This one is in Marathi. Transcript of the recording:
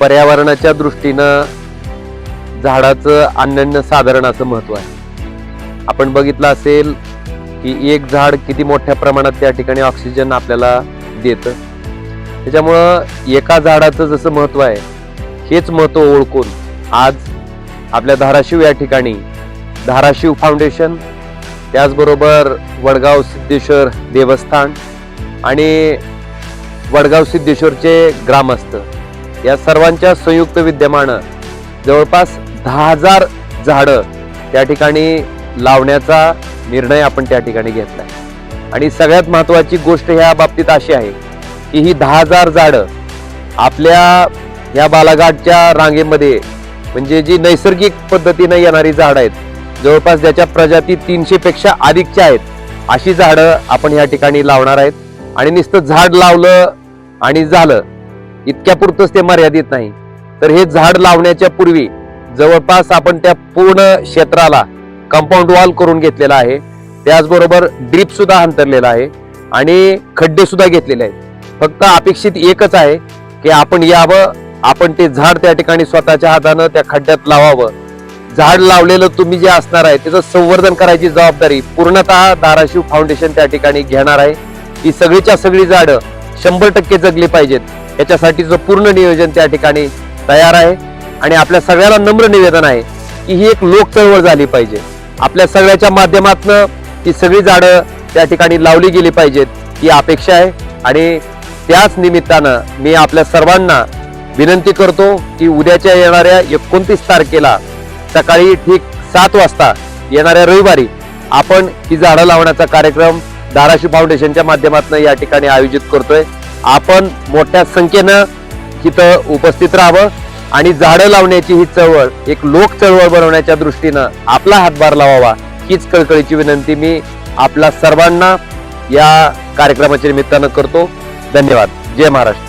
पर्यावरणाच्या दृष्टीनं झाडाचं अनन्य साधारण असं महत्त्व आहे. आपण बघितलं असेल की एक झाड किती मोठ्या प्रमाणात त्या ठिकाणी ऑक्सिजन आपल्याला देतं. त्याच्यामुळं एका झाडाचं जसं महत्त्व आहे हेच महत्त्व ओळखून आज आपल्या धाराशिव या ठिकाणी धाराशिव फाउंडेशन त्याचबरोबर वडगाव सिद्धेश्वर देवस्थान आणि वडगाव सिद्धेश्वरचे ग्रामस्थ या सर्वांच्या संयुक्त विद्यमानं जवळपास दहा हजार झाडं त्या ठिकाणी लावण्याचा निर्णय आपण त्या ठिकाणी घेतलाय. आणि सगळ्यात महत्त्वाची गोष्ट ह्या बाबतीत अशी आहे की ही दहा हजार झाडं आपल्या या बालाघाटच्या रांगेमध्ये म्हणजे जी नैसर्गिक पद्धतीनं येणारी झाडं आहेत जवळपास ज्याच्या प्रजाती तीनशेपेक्षा अधिकच्या आहेत अशी झाडं आपण या ठिकाणी लावणार आहेत. आणि नुसतं झाड लावलं आणि झालं इतक्यापुरतंच ते मर्यादित नाही. तर हे झाड लावण्याच्या पूर्वी जवळपास आपण त्या पूर्ण क्षेत्राला कंपाऊंड वॉल करून घेतलेला आहे. त्याचबरोबर ड्रीप सुद्धा अंतरलेला आहे आणि खड्डे सुद्धा घेतलेले आहेत. फक्त अपेक्षित एकच आहे की आपण यावं आपण ते झाड त्या ठिकाणी स्वतःच्या हातानं त्या खड्ड्यात लावावं. झाड लावलेलं तुम्ही जे असणार आहे त्याचं संवर्धन करायची जबाबदारी पूर्णतः धाराशिव फाउंडेशन त्या ठिकाणी घेणार आहे. ही सगळीच्या सगळी झाडं शंभर टक्के जगली पाहिजेत. याच्यासाठीचं पूर्ण नियोजन त्या ठिकाणी तयार आहे. आणि आपल्या सगळ्याला नम्र निवेदन आहे की ही एक लोक चळवळ झाली पाहिजे. आपल्या सगळ्याच्या माध्यमातनं ही सगळी झाडं त्या ठिकाणी लावली गेली पाहिजेत ही अपेक्षा आहे. आणि त्याच निमित्तानं मी आपल्या सर्वांना विनंती करतो की उद्याच्या येणाऱ्या एकोणतीस तारखेला सकाळी ठीक सात वाजता येणाऱ्या रविवारी आपण ही झाडं लावण्याचा कार्यक्रम धाराशिव फाउंडेशनच्या माध्यमातून या ठिकाणी आयोजित करतोय. आपण मोठ्या संख्येनं तिथं उपस्थित राहावं आणि झाडं लावण्याची ही चळवळ एक लोक चळवळ बनवण्याच्या दृष्टीनं आपला हातभार लावावा हीच कळकळीची विनंती मी आपल्या सर्वांना या कार्यक्रमाच्या निमित्तानं करतो. धन्यवाद. जय महाराष्ट्र.